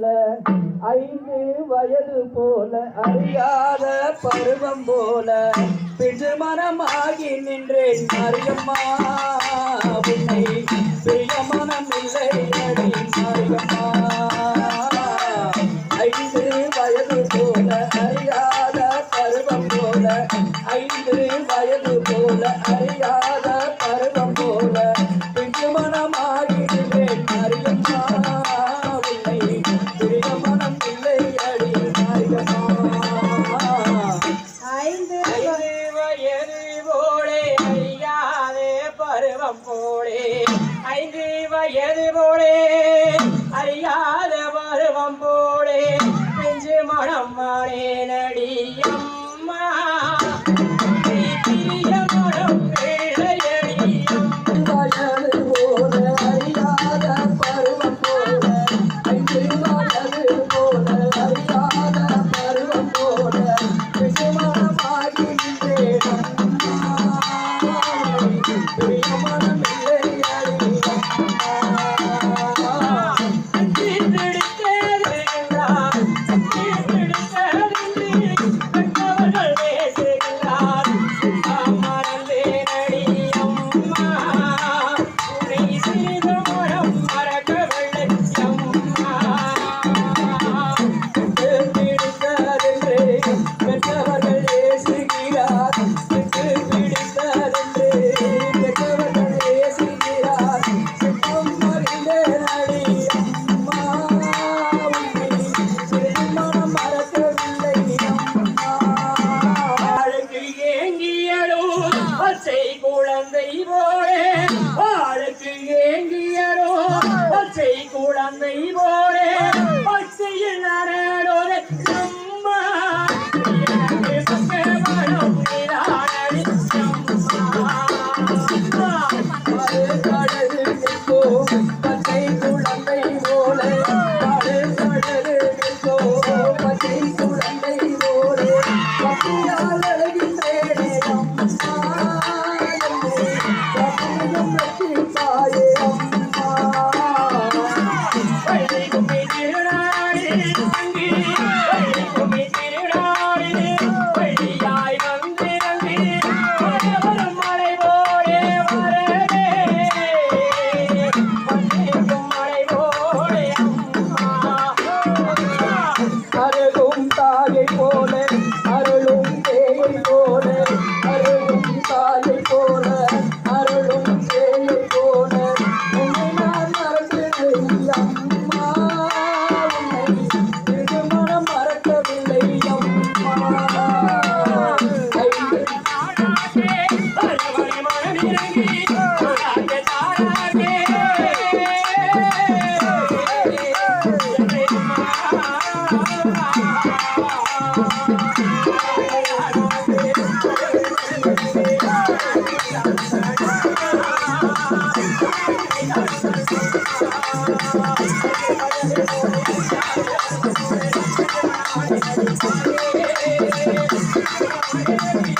போல ஐந்து வயது போல அறியாத பருவம் போல பிஞ்சு மனமாகி நின்றேன் மரியம்மா. உன்னை பிரிய மனம் இல்லை அடி மரியம்மா. ஐந்து வயது போல அறியாத பருவம் போல ஐந்து வயது போல அறியாத பருவம் சிவ எது போலே? பச்சை குழந்தை போலே ஆளுக்கு ஏங்கியரோ பச்சை குழந்தை போலே பச்சையில் நடனோரே அம்மா மனம் நிலாடி அம்மா கடல் போ हरे Thank you.